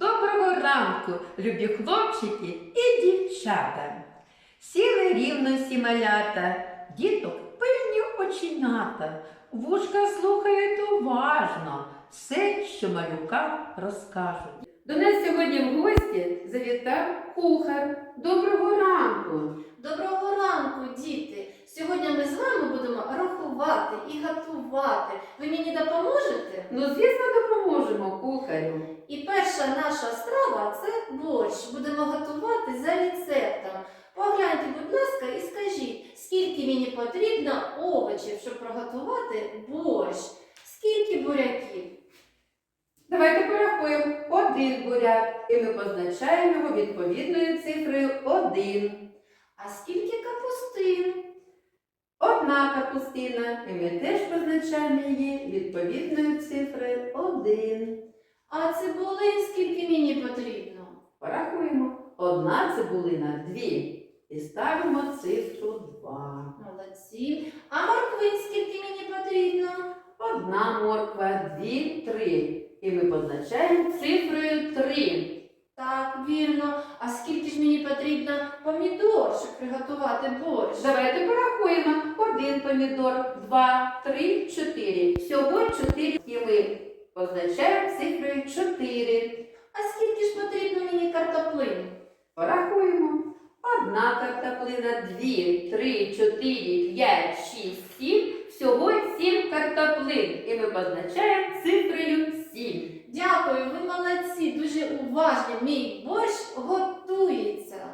Доброго ранку, любі хлопчики і дівчата. Сіли рівно всі малята, діток пильні оченята, вушка слухають уважно все, що малюкам розкажуть. До нас сьогодні в гості завітав кухар. Доброго ранку! Доброго ранку, діти! Сьогодні ми з вами будемо рахувати і готувати. Ви мені допоможете? Ну, звісно, допоможемо кухарю. І перша наша страва це борщ. Будемо готувати за рецептом. Погляньте, будь ласка, і скажіть, скільки мені потрібно овочів, щоб приготувати борщ? Скільки буряків? Давайте порахуємо один буряк, і ми позначаємо його відповідною цифрою один. А скільки капустин? Одна капустина, і ми теж позначаємо її відповідною цифрою 1. А цибулин скільки мені потрібно? Порахуємо. Одна цибулина дві. І ставимо цифру 2. Молодці. А морквин скільки мені потрібно? Одна морква, дві, три. І ми позначаємо цифрою 3. Так, вірно. А скільки ж мені потрібно помідор, щоб приготувати борщ? Давайте порахуємо. Один помідор, два, три, чотири. Всього чотири. І ми позначаємо цифрою 4. А скільки ж потрібно мені картоплин? Порахуємо. Одна картоплина, дві, три, чотири, п'ять, шість, сім. Всього сім картоплин. І ми позначаємо цифрою сім. Дякую, ви молодці, дуже уважні. Мій борщ готується.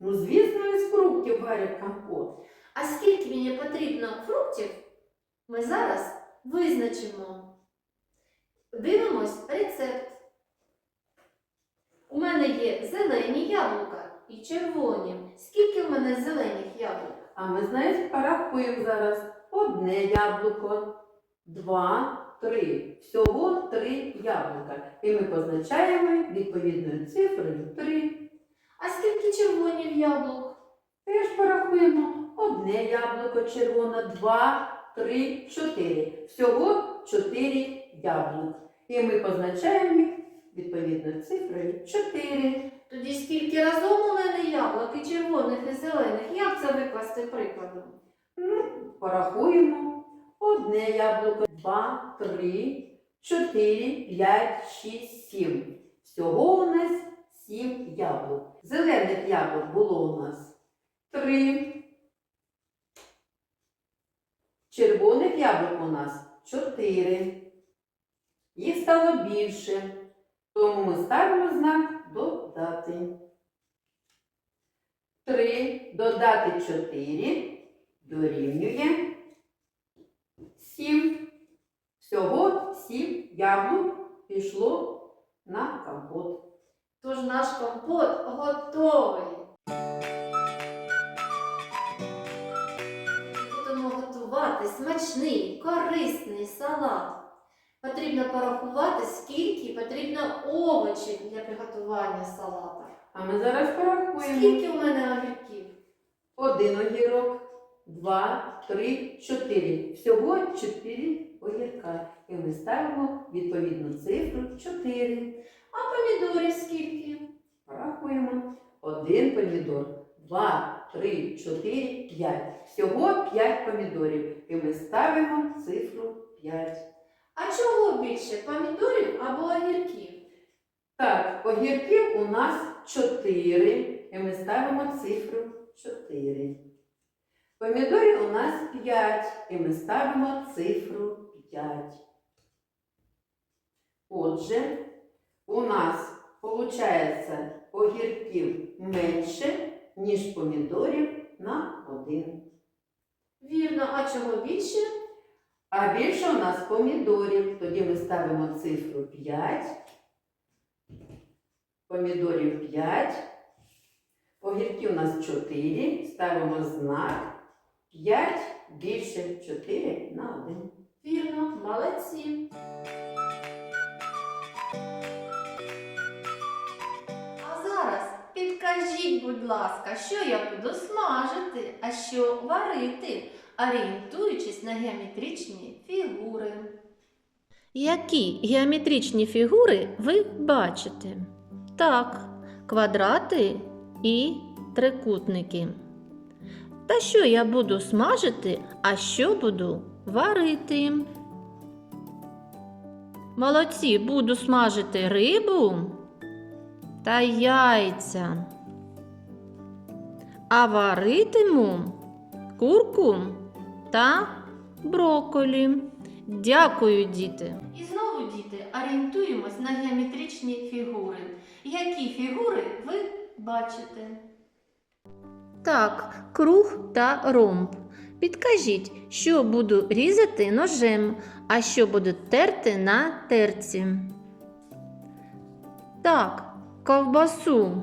Ну, звісно, із фруктів варять компот. А скільки мені потрібно фруктів, ми зараз визначимо. Дивимось рецепт. У мене є зелені яблука і червоні. Скільки в мене зелених яблук? А ми, знаєте, порахуємо зараз. Одне яблуко, два, три. Всього три яблука. І ми позначаємо відповідною цифрою 3. А скільки червонів яблук? Теж порахуємо. Одне яблуко червоне, два, три, чотири. Всього чотири яблук. І ми позначаємо їх відповідною цифрою 4. Тоді скільки разом у мене яблук і червоних і зелених? Як це викласти прикладом? Ну, порахуємо. Одне яблуко, два, три, чотири, п'ять, шість, сім. Всього у нас сім яблук. Зелених яблук було у нас три. Червоних яблук у нас чотири. Їх стало більше. Тому ми ставимо знак додати. Три додати чотири дорівнює сім. Всього сім яблук пішло на компот. Тож наш компот готовий. Будемо готувати смачний, корисний салат. Потрібно порахувати, скільки потрібно овочів для приготування салата. А ми зараз порахуємо. Скільки у мене огірків? Один огірок, два, три, чотири. Всього чотири огірка. І ми ставимо відповідну цифру 4. А помідорів скільки? Порахуємо. Один помідор, два, три, чотири, п'ять. Всього п'ять помідорів. І ми ставимо цифру 5. А чого більше? Помідорів або огірків? Так, огірків у нас 4. І ми ставимо цифру 4. Помідорів у нас 5. І ми ставимо цифру 5. Отже, у нас виходить огірків менше, ніж помідорів на 1. Вірно, а чого більше? А більше у нас помідорів. Тоді ми ставимо цифру 5. Помідорів 5. Огірків у нас 4. Ставимо знак 5 більше 4 на 1. Вірно, молодці. Скажіть, будь ласка, що я буду смажити, а що варити, орієнтуючись на геометричні фігури. Які геометричні фігури ви бачите? Так, квадрати і трикутники. Та що я буду смажити, а що буду варити? Молодці, буду смажити рибу та яйця. А варитиму курку та брокколі. Дякую, діти. І знову, діти, орієнтуємось на геометричні фігури. Які фігури ви бачите? Так, круг та ромб. Підкажіть, що буду різати ножем, а що буду терти на терці. Так, ковбасу.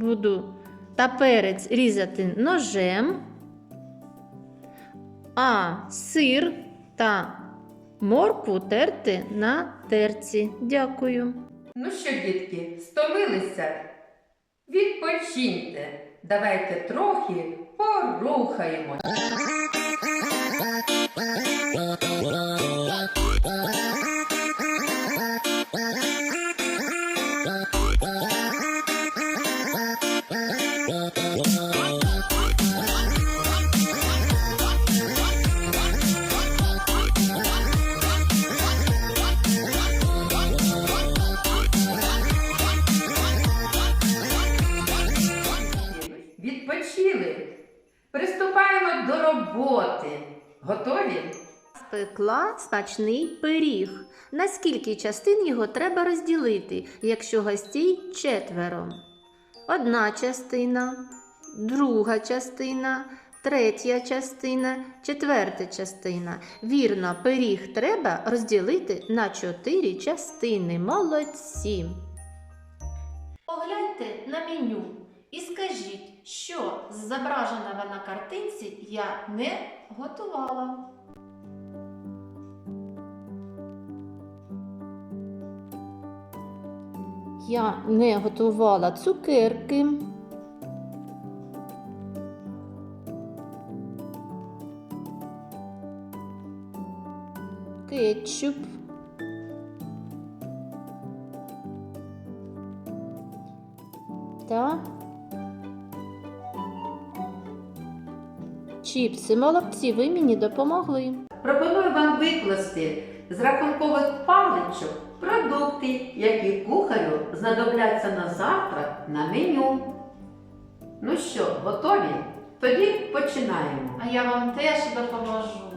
Буду та перець різати ножем, а сир та моркву терти на терці. Дякую. Ну що, дітки, стомилися? Відпочиньте. Давайте трохи порухаємо. Спекла смачний пиріг. На скільки частин його треба розділити, якщо гостей четверо? Одна частина, друга частина, третя частина, четверта частина. Вірно, пиріг треба розділити на чотири частини. Молодці. Погляньте на меню і скажіть, що з зображеного на картинці я не готувала. Я не готувала цукерки. Кетчуп. Та чіпси. Молодці, ви мені допомогли. Пропоную вам викласти з рахункових паличок продукти, які кухарю знадобляться на завтра на меню. Ну що, готові? Тоді починаємо. А я вам теж допоможу.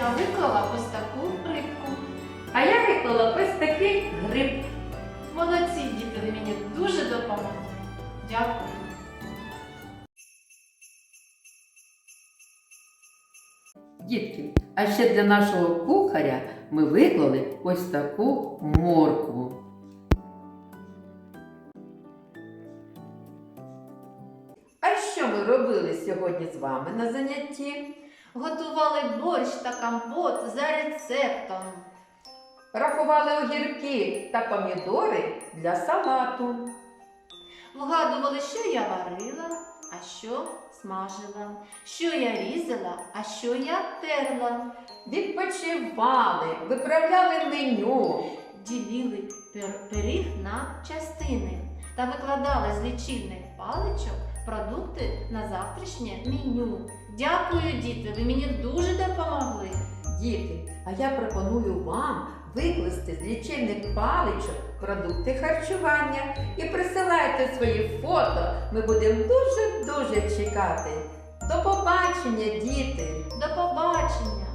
Я виклала ось таку рибку. А я виклала ось такий гриб. Молодці, діти, ви мені дуже допомогли. Дякую. Дітки, а ще для нашого кухаря ми виклали ось таку моркву. А що ми робили сьогодні з вами на занятті? Готували борщ та компот за рецептом. Рахували огірки та помідори для салату. Вгадували, що я варила, а що смажила, що я різала, а що я терла. Відпочивали, виправляли меню. Ділили пиріг на частини та викладали з лічильних паличок продукти на завтрашнє меню. Дякую, діти, ви мені дуже допомогли. Діти, а я пропоную вам викласти з лічильних паличок продукти харчування і присилайте свої фото. Ми будемо дуже-дуже чекати. До побачення, діти! До побачення!